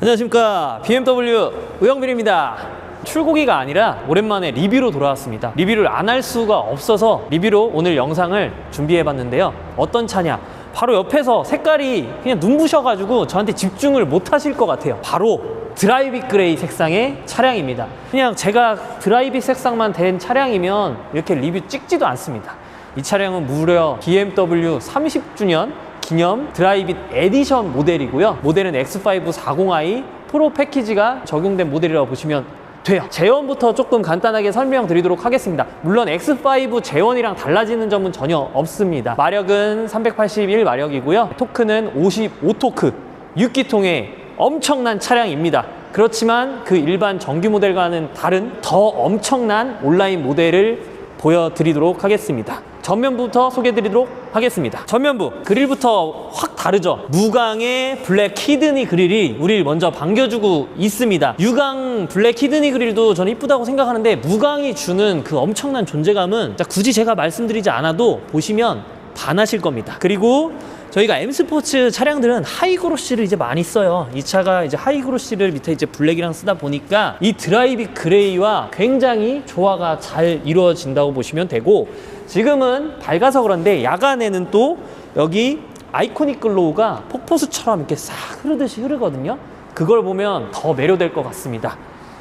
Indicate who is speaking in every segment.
Speaker 1: 안녕하십니까. BMW 우영빈입니다. 출고기가 아니라 오랜만에 리뷰로 돌아왔습니다. 리뷰를 안 할 수가 없어서 리뷰로 오늘 영상을 준비해 봤는데요. 어떤 차냐? 바로 옆에서 색깔이 그냥 눈부셔가지고 저한테 집중을 못 하실 것 같아요. 바로 드라이비 그레이 색상의 차량입니다. 그냥 제가 드라이비 색상만 된 차량이면 이렇게 리뷰 찍지도 않습니다. 이 차량은 무려 BMW 30주년 기념 드라이빗 에디션 모델이고요. 모델은 X5 40i 프로 패키지가 적용된 모델이라고 보시면 돼요. 제원부터 조금 간단하게 설명드리도록 하겠습니다. 물론 X5 제원이랑 달라지는 점은 전혀 없습니다. 마력은 381 마력이고요. 토크는 55 토크. 6기통의 엄청난 차량입니다. 그렇지만 그 일반 정규 모델과는 다른 더 엄청난 온라인 모델을 보여드리도록 하겠습니다. 전면부터 소개해드리도록 하겠습니다. 전면부 그릴부터 확 다르죠. 무광의 블랙 키드니 그릴이 우리를 먼저 반겨주고 있습니다. 유광 블랙 키드니 그릴도 저는 이쁘다고 생각하는데 무광이 주는 그 엄청난 존재감은 굳이 제가 말씀드리지 않아도 보시면 반하실 겁니다. 그리고 저희가 M 스포츠 차량들은 하이그로시를 이제 많이 써요. 이 차가 이제 하이그로시를 밑에 이제 블랙이랑 쓰다 보니까 이 드라이비 그레이와 굉장히 조화가 잘 이루어진다고 보시면 되고 지금은 밝아서 그런데 야간에는 또 여기 아이코닉 글로우가 폭포수처럼 이렇게 싹 흐르듯이 흐르거든요. 그걸 보면 더 매료될 것 같습니다.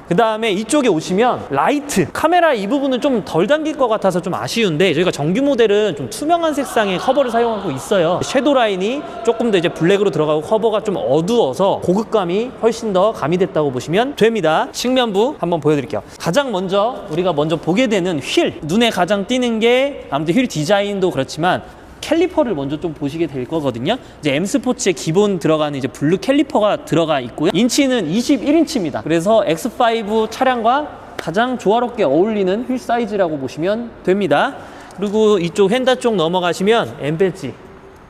Speaker 1: 그 다음에 이쪽에 오시면 라이트. 카메라 이 부분은 좀 덜 당길 것 같아서 좀 아쉬운데 저희가 정규 모델은 좀 투명한 색상의 커버를 사용하고 있어요. 섀도우 라인이 조금 더 이제 블랙으로 들어가고 커버가 좀 어두워서 고급감이 훨씬 더 가미됐다고 보시면 됩니다. 측면부 한번 보여드릴게요. 가장 먼저 우리가 먼저 보게 되는 휠. 눈에 가장 띄는 게 아무튼 휠 디자인도 그렇지만 캘리퍼를 먼저 좀 보시게 될 거거든요. 이제 M 스포츠의 기본 들어가는 이제 블루 캘리퍼가 들어가 있고요. 인치는 21인치입니다. 그래서 X5 차량과 가장 조화롭게 어울리는 휠 사이즈라고 보시면 됩니다. 그리고 이쪽 핸다 쪽 넘어가시면 M 배지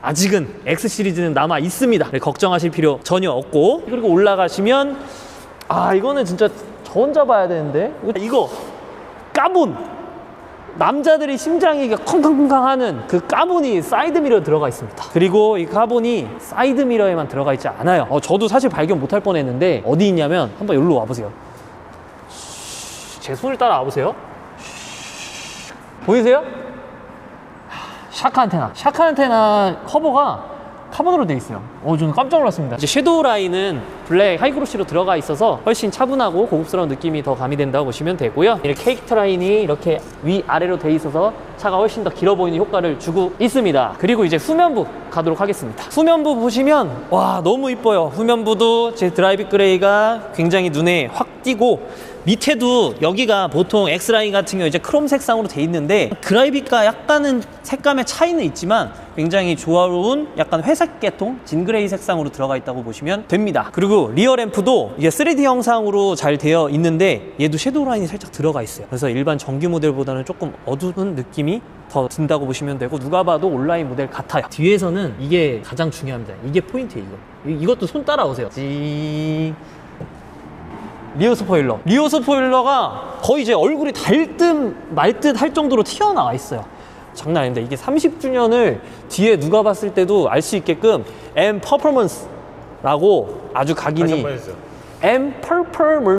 Speaker 1: 아직은 X 시리즈는 남아 있습니다. 네, 걱정하실 필요 전혀 없고 그리고 올라가시면 아 이거는 진짜 저 혼자 봐야 되는데 이거 까본 남자들이 심장이 쿵쾅쿵쾅하는 그 까본이 사이드 미러 들어가 있습니다. 그리고 이 카본이 사이드 미러에만 들어가 있지 않아요. 어, 저도 사실 발견 못할 뻔했는데 어디 있냐면 한번 여기로 와보세요. 제 손을 따라 와보세요. 보이세요? 샤카 안테나. 샤카 안테나 커버가 카본으로 돼 있어요. 어, 저는 깜짝 놀랐습니다. 이제 섀도우 라인은 블랙 하이그로시로 들어가 있어서 훨씬 차분하고 고급스러운 느낌이 더 가미된다고 보시면 되고요. 이렇게 케이크 라인이 이렇게 위아래로 돼 있어서 차가 훨씬 더 길어 보이는 효과를 주고 있습니다. 그리고 이제 후면부 가도록 하겠습니다. 후면부 보시면 와 너무 이뻐요. 후면부도 제 드라이브 그레이가 굉장히 눈에 확 띄고 밑에도 여기가 보통 X라인 같은 경우 이제 크롬 색상으로 돼 있는데 드라이비가 약간은 색감의 차이는 있지만 굉장히 조화로운 약간 회색 계통 진그레이 색상으로 들어가 있다고 보시면 됩니다. 그리고 리어 램프도 이게 3D 형상으로 잘 되어 있는데 얘도 섀도우 라인이 살짝 들어가 있어요. 그래서 일반 정규 모델보다는 조금 어두운 느낌이 더 든다고 보시면 되고 누가 봐도 온라인 모델 같아요. 뒤에서는 이게 가장 중요합니다. 이게 포인트예요. 이거. 이- 이것도 손 따라오세요. 찡. 리오 스포일러. 리오 스포일러가 거의 이제 얼굴이 달듯말듯 할 정도로 튀어나와 있어요. 장난 아닌데 이게 30주년을 뒤에 누가 봤을 때도 알 수 있게끔 M 퍼포먼스라고 아주 각인이 M 퍼포먼스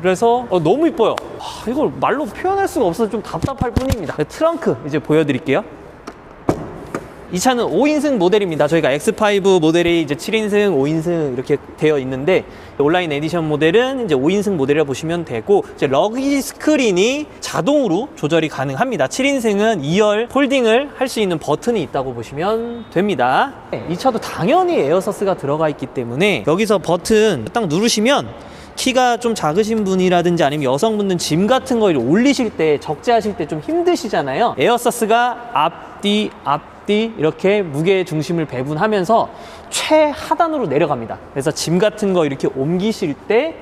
Speaker 1: 그래서 어, 너무 이뻐요. 하, 이걸 말로 표현할 수가 없어서 좀 답답할 뿐입니다. 네, 트렁크 이제 보여드릴게요. 이 차는 5인승 모델입니다. 저희가 X5 모델이 이제 7인승, 5인승 이렇게 되어 있는데 온라인 에디션 모델은 이제 5인승 모델이라 보시면 되고 이제 러기 스크린이 자동으로 조절이 가능합니다. 7인승은 2열 폴딩을 할 수 있는 버튼이 있다고 보시면 됩니다. 네, 이 차도 당연히 에어서스가 들어가 있기 때문에 여기서 버튼 딱 누르시면 키가 좀 작으신 분이라든지 아니면 여성분들은 짐 같은 거 올리실 때 적재하실 때 좀 힘드시잖아요. 에어서스가 앞뒤 앞 뒤 이렇게 무게 중심을 배분하면서 최하단으로 내려갑니다. 그래서 짐 같은 거 이렇게 옮기실 때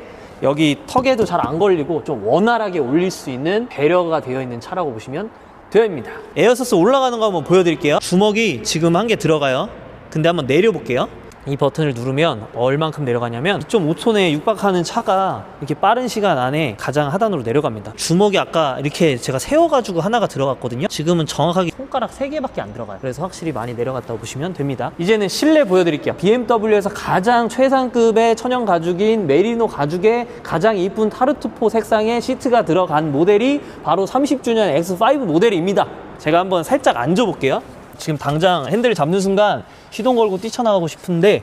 Speaker 1: 여기 턱에도 잘 안 걸리고 좀 원활하게 올릴 수 있는 배려가 되어 있는 차라고 보시면 됩니다. 에어서스 올라가는 거 한번 보여드릴게요. 주먹이 지금 한 개 들어가요. 근데 한번 내려볼게요. 이 버튼을 누르면 얼만큼 내려가냐면 2.5톤에 육박하는 차가 이렇게 빠른 시간 안에 가장 하단으로 내려갑니다. 주먹이 아까 이렇게 제가 세워가지고 하나가 들어갔거든요. 지금은 정확하게 손가락 3개밖에 안 들어가요. 그래서 확실히 많이 내려갔다고 보시면 됩니다. 이제는 실내 보여드릴게요. BMW에서 가장 최상급의 천연 가죽인 메리노 가죽의 가장 이쁜 타르투포 색상의 시트가 들어간 모델이 바로 30주년 X5 모델입니다. 제가 한번 살짝 앉아볼게요. 지금 당장 핸들을 잡는 순간 시동 걸고 뛰쳐나가고 싶은데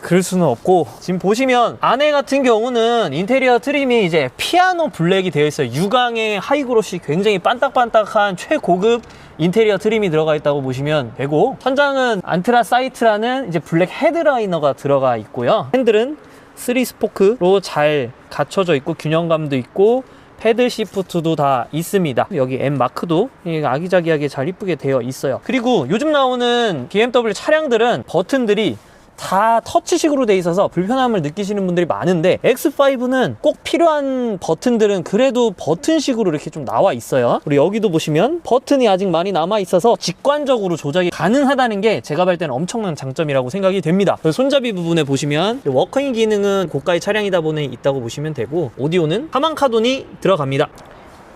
Speaker 1: 그럴 수는 없고 지금 보시면 안에 같은 경우는 인테리어 트림이 이제 피아노 블랙이 되어 있어요. 유광의 하이그로시 굉장히 반딱반딱한 최고급 인테리어 트림이 들어가 있다고 보시면 되고 천장은 안트라사이트라는 이제 블랙 헤드라이너가 들어가 있고요. 핸들은 3스포크로 잘 갖춰져 있고 균형감도 있고 패드 시프트도 다 있습니다. 여기 M 마크도 아기자기하게 잘 이쁘게 되어 있어요. 그리고 요즘 나오는 BMW 차량들은 버튼들이 다 터치식으로 돼 있어서 불편함을 느끼시는 분들이 많은데 X5는 꼭 필요한 버튼들은 그래도 버튼식으로 이렇게 좀 나와 있어요. 그리고 여기도 보시면 버튼이 아직 많이 남아 있어서 직관적으로 조작이 가능하다는 게 제가 볼 때는 엄청난 장점이라고 생각이 됩니다. 손잡이 부분에 보시면 워킹 기능은 고가의 차량이다 보니 있다고 보시면 되고 오디오는 하만카돈이 들어갑니다.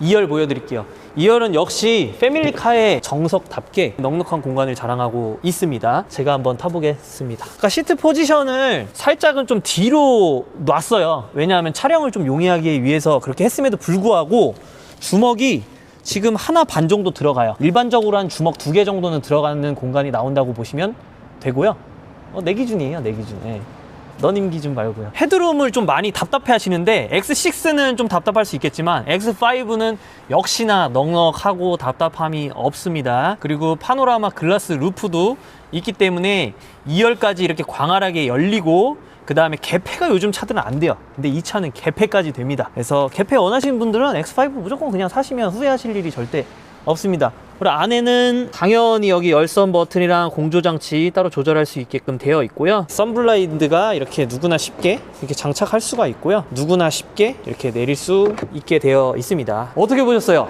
Speaker 1: 2열 보여드릴게요. 2열은 역시 패밀리카의 정석답게 넉넉한 공간을 자랑하고 있습니다. 제가 한번 타보겠습니다. 그러니까 시트 포지션을 살짝은 좀 뒤로 놨어요. 왜냐하면 촬영을 좀 용이하기 위해서 그렇게 했음에도 불구하고 주먹이 지금 하나 반 정도 들어가요. 일반적으로 한 주먹 두 개 정도는 들어가는 공간이 나온다고 보시면 되고요. 어, 내 기준이에요, 내 기준. 예. 너님 기준 말고요. 헤드룸을 좀 많이 답답해 하시는데 X6는 좀 답답할 수 있겠지만 X5는 역시나 넉넉하고 답답함이 없습니다. 그리고 파노라마 글라스 루프도 있기 때문에 2열까지 이렇게 광활하게 열리고 그 다음에 개폐가 요즘 차들은 안 돼요. 근데 이 차는 개폐까지 됩니다. 그래서 개폐 원하시는 분들은 X5 무조건 그냥 사시면 후회하실 일이 절대 없습니다. 그리고 안에는 당연히 여기 열선 버튼이랑 공조 장치 따로 조절할 수 있게끔 되어 있고요. 선블라인드가 이렇게 누구나 쉽게 이렇게 장착할 수가 있고요. 누구나 쉽게 이렇게 내릴 수 있게 되어 있습니다. 어떻게 보셨어요?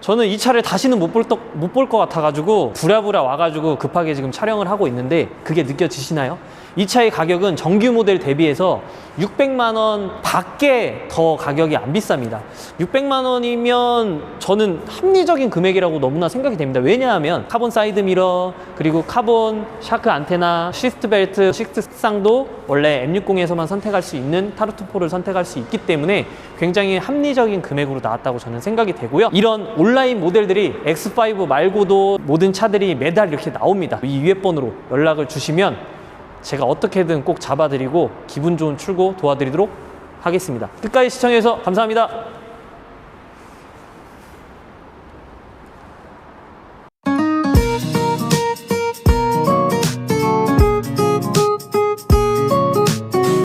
Speaker 1: 저는 이 차를 다시는 못 볼 못 볼 것 같아가지고 부랴부랴 와가지고 급하게 지금 촬영을 하고 있는데 그게 느껴지시나요? 이 차의 가격은 정규 모델 대비해서 600만 원 밖에 더 가격이 안 비쌉니다. 600만 원이면 저는 합리적인 금액이라고 너무나 생각이 됩니다. 왜냐하면 카본 사이드 미러 그리고 카본 샤크 안테나 시스트 벨트 시스트 색상도 원래 M60에서만 선택할 수 있는 타르투포를 선택할 수 있기 때문에 굉장히 합리적인 금액으로 나왔다고 저는 생각이 되고요. 이런 온라인 모델들이 X5 말고도 모든 차들이 매달 이렇게 나옵니다. 이 위에 번호로 연락을 주시면 제가 어떻게든 꼭 잡아드리고 기분 좋은 출고 도와드리도록 하겠습니다. 끝까지 시청해주셔서 감사합니다.